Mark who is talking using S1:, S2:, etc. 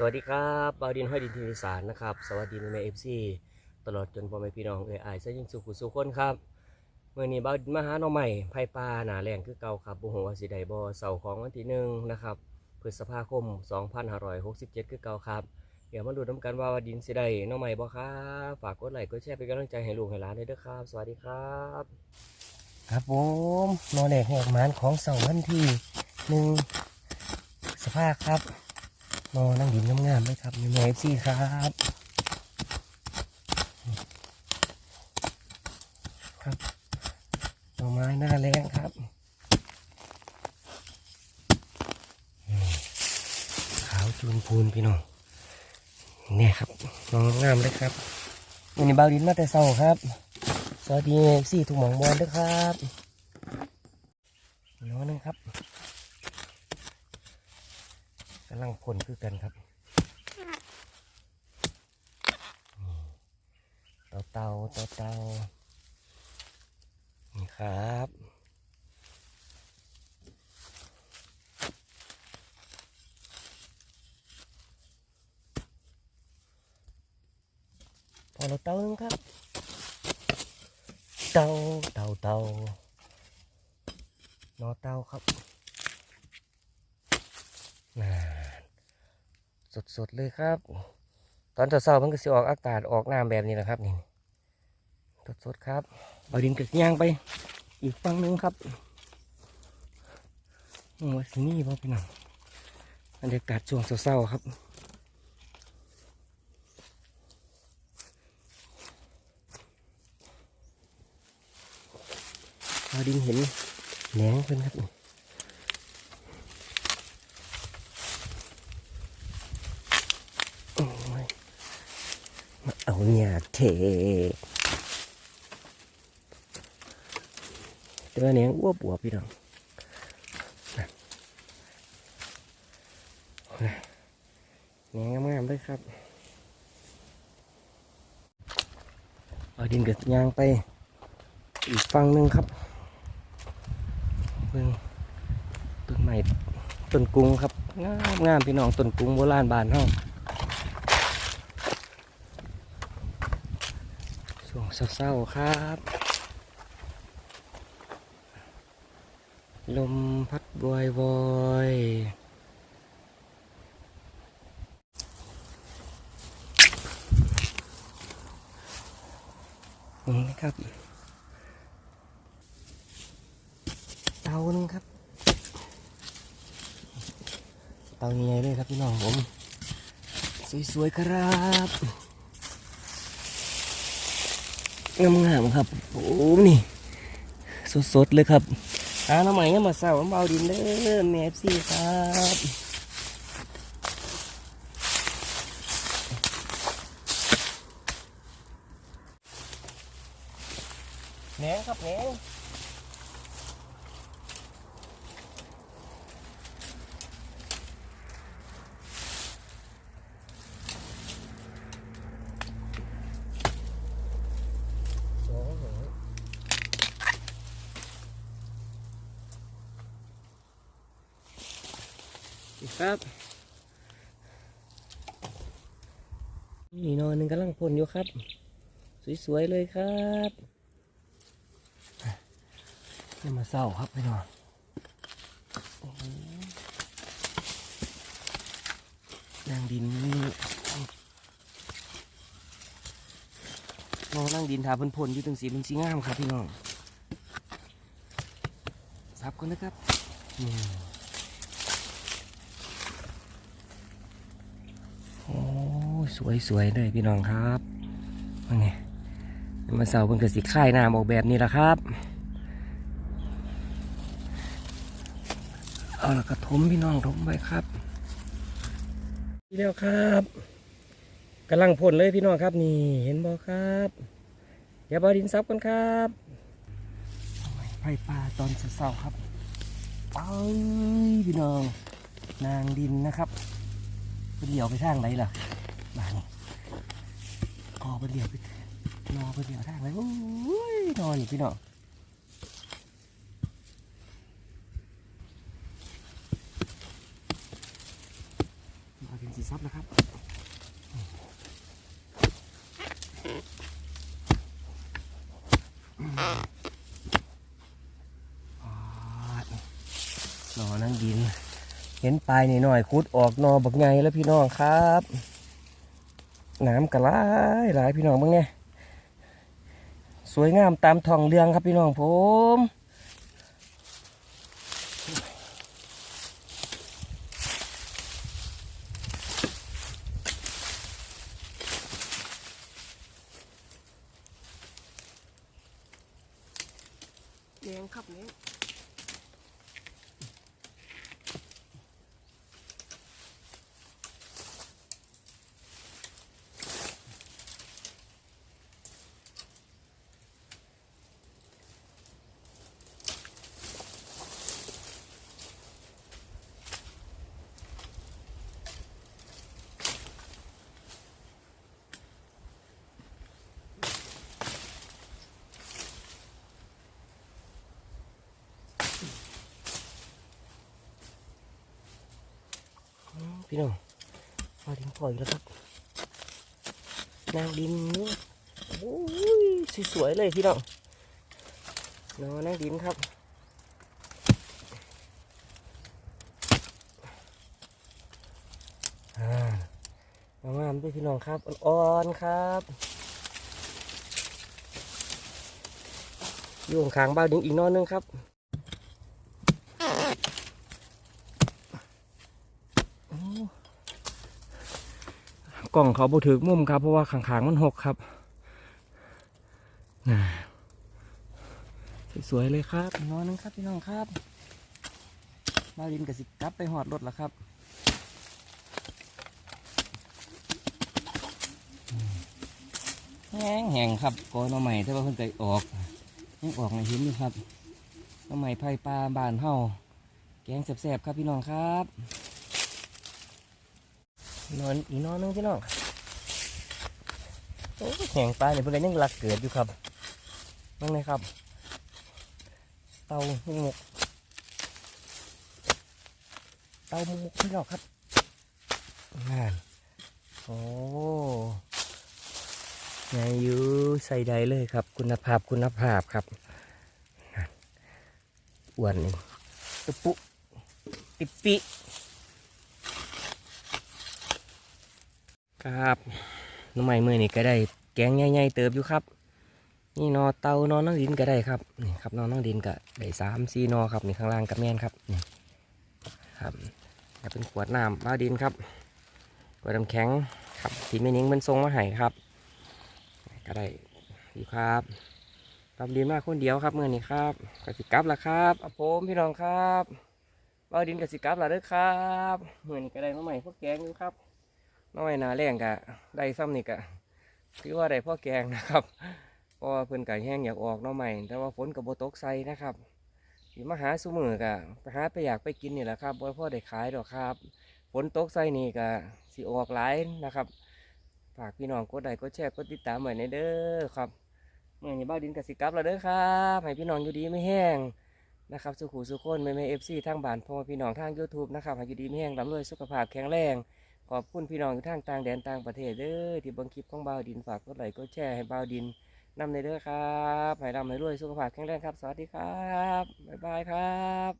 S1: สวัสดีครับบาวดินห้อยดินทีวิสารนะครับ สวัสดีแม่เอฟซีตลอดจนพ่อแม่พี่น้องเอ่ยอซะยิ่งสุขุสุขคนครับเมื่อนี้บาวดินมาหาหน่อใหม่ไผ่ปลาหนาแรงคือเก่าครับบุหงวาสิไดบอเสาร์ของวันที่หนึ่งนะครับพฤษภาคม 2567 คือเก่าครับ เดี๋ยวมาดูน้ำกันว่าวดินสิได้หน่อใหม่บ่ครับฝากกดไลค์กดแชร์เป็นกำลังใจให้ลูกให้หลานด้วยเด้อครับ สวัสดีครับ ครับผมนอนแหลกแหกมานของเสาร์วันที่หนึ่งพฤษภาครับ นอนั่งดินงามๆเลยครับมีแม่ซี่ครับครับหน่อไม้หน้าแรงครับขาวจูนพูนพี่น้องเนี่ยครับนองงามเลยครับวันนี้บาดินมาแต่เศร้าครับ สวัสดีซี่ถุงหมองบอลด้วยครับน้องนึงครับ กำลังพ่นคือกันครับเตาเตาเตาเตานี่ครับพอเราเตานึงครับ เตาเตาเตานอเตาครับ น่าสดๆเลยครับ ตอนเช้าๆมันก็สิออกอากาศออกน้ำแบบนี้แหละครับนี่สดๆครับเอาดินกระย่างไป อีกฝั่งหนึงครับโอ้ยสินี่พ่อพี่น้องบรรยากาศช่วงเช้าๆครับเอาดินเห็นแหนงเพิ่นครับนี่ โอ้ยมา เอาเนี่ยเทเจอเนี้อ้วบวบพี่น้องนะนะเนี้ยงามๆเลยครับเอาดินกับยางไป อีกฝั่งหนึ่งครับเบิ่งต้นไม้ต้นกรุงครับ งามงามพี่น้องต้นกรุงโบราณบ้านเฮา ช่วง เศร้าๆครับ ลมพัดวอยวอยนี่ครับเตาหนึงครับ เตาใหญ่เลยครับพี่น้องผม สวยๆครับ งามงามๆครับโอ้นี่สดๆเลยครับอาหน้ำใหม่มาเศร้าเบาดินเด้อแมฟซี่ครับแหนงครับแหนงสองหอยนี่ ครับ นี่นอนหนึ่งกำลังพ่นอยู่ครับ สวยๆเลยครับนี่มาเศร้าครับพี่น้องโอ้โหนั่งดินนี่นอนนั่งดินทาเพ่นพ่นอยู่ตรงสีมันสีงามครับพี่น้องซับกันนะครับนี่โอ้ สวยๆเลยพี่น้องครับว่าไงมาเสาเพิ่นก็สิค่ายน้ำออกแบบนี้ละครับ เอาละกระทมพี่น้องทมไว้ครับนี่แล้วครับกำลังพ่นเลยพี่น้องครับนี่เห็นบ่ครับอย่าบอดินซับกันครับไผ่ปลาตอนเช้าครับไปพี่น้อง นางดินนะครับเป็นเหลียวไปทางไหนล่ะ มานี่กอเป็นเหลียวไปนอเป็นเหลียวทางไหนโอ้ยนอนอยู่พี่น้องมาถึงสิซับนะครับอ๋อนอนั่งดิน เห็นปลายนี่หน่อยคุดออกนอบักไงแล้วพี่น้องครับ น้ำกระไรหลายพี่น้องบ้างเนี่ยสวยงามตามทองเรืองครับพี่น้องผมแดงครับเนี้ย พี่น้องมาดินพออีกแล้วครับแนวดินนี่โอ้ยสวยๆเลยพี่น้องนอนนั่งดินครับงามๆด้วยพี่น้องครับอ่อนๆครับอยู่ข้างบ้านดินอีกนอนนึงครับ ล่องเขาบูถึกมุมครับ เพราะว่าขางๆมันหกครับสวยๆเลยครับนอนนึงครับพี่น้องครับ มาลินกับสิกลับไปหอดรถแล้วครับแห้งแห้งครับก้อน้อใหม่ถ้าว่าเพิ่งเคยออกยังออกในหินอยู่ครับน้อใหม่ไผ่ปลาบานเฮาแกงแสบๆครับพี่น้องครับ นอนอีนอนนึงพี่น้องโอ้แข่งปลาเนี่ยเพิ่งยังรักเกิดอยู่ครับนั่งไงครับ เตาหมกเตาหมกพี่น้องครับงานโอ้ยายอยู่ใส่ใดเลยครับ คุณภาพคุณภาพครับนั่นอ้วนนี่ตุปุติปปิ ครับน้องใหม่มือนี่ก็ได้แกงใหญ่ๆเติบอยู่ครับ นี่นอเตานอนน้องดินก็ได้ครับนี่ครับนอนน้องดินก็ได้สามสี่นอครับนี่ข้างล่างกับแม่นครับนี่ครับจะเป็นขวดน้ำบ้าดินครับขวดน้ำแข็งครับที่แม่นิ้งมันทรงมาให้ครับ ก็ได้อยู่ครับรับดินมากคนเดียวครับมือนี้ครับกสิกลับละครับเอาผมพี่น้องครับบ้าดินกสิกลับละเด้อครับมือนี้ก็ได้มาใหม่พวกแกงอยู่ครับ น้อยนาแรงกะได้ซ้ำนี่กะคือว่าได้พ่อแกงนะครับเพราะว่าเพิ่อนไกะแห้งอยากออกน้อใหม่แต่ว่าฝนกับโบตกใส่นะครับสิมาหาสุมือกะไปหาไปอยากไปกินนี่แหละครับบ่พ่อได้ขายดอกครับฝนตกใส่นี่กะสิออกหลายนะครับฝากพี่น้องกดไลค์กดแชร์กดติดตามไว้ในเด้อครับเมื่อนี้บ้าดินกับสิกลับแล้วเด้อครับให้พี่น้องอยู่ดีไม่แห้งนะครับสุขุสุขคนไม่ไม่เอฟซีทางบ้านพ่อพี่น้องทางยูทูบนะครับให้อยู่ดีไม่แห้งร่ำรวยสุขภาพแข็งแรง ขอบคุณพี่น้องที่ทางต่างแดนต่างประเทศเด้อที่บังคลิปของบ่าวดินฝากกดไลค์กดแชร์ให้บ่าวดินนำในเด้อครับให้ร่ำให้รวยสุขภาพแข็งแรงครับ สวัสดีครับ บ๊ายบายครับ